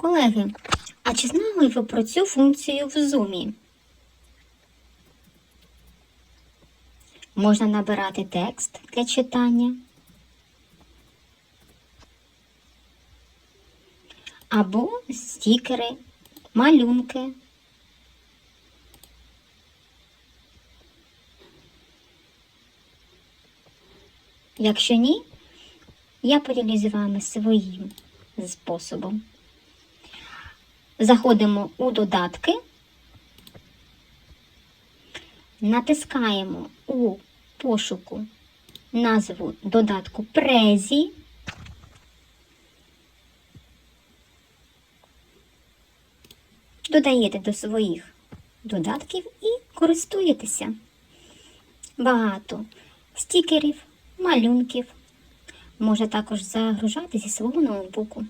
Колеги, а чи знали ви про цю функцію в Zoom? Можна набирати текст для читання. Або стікери, малюнки. Якщо ні, я поділюсь з вами своїм способом. Заходимо у додатки, натискаємо у пошуку назву додатку Презі. Додаєте до своїх додатків і користуєтеся. Багато стікерів, малюнків. Може також загружати зі свого ноутбуку.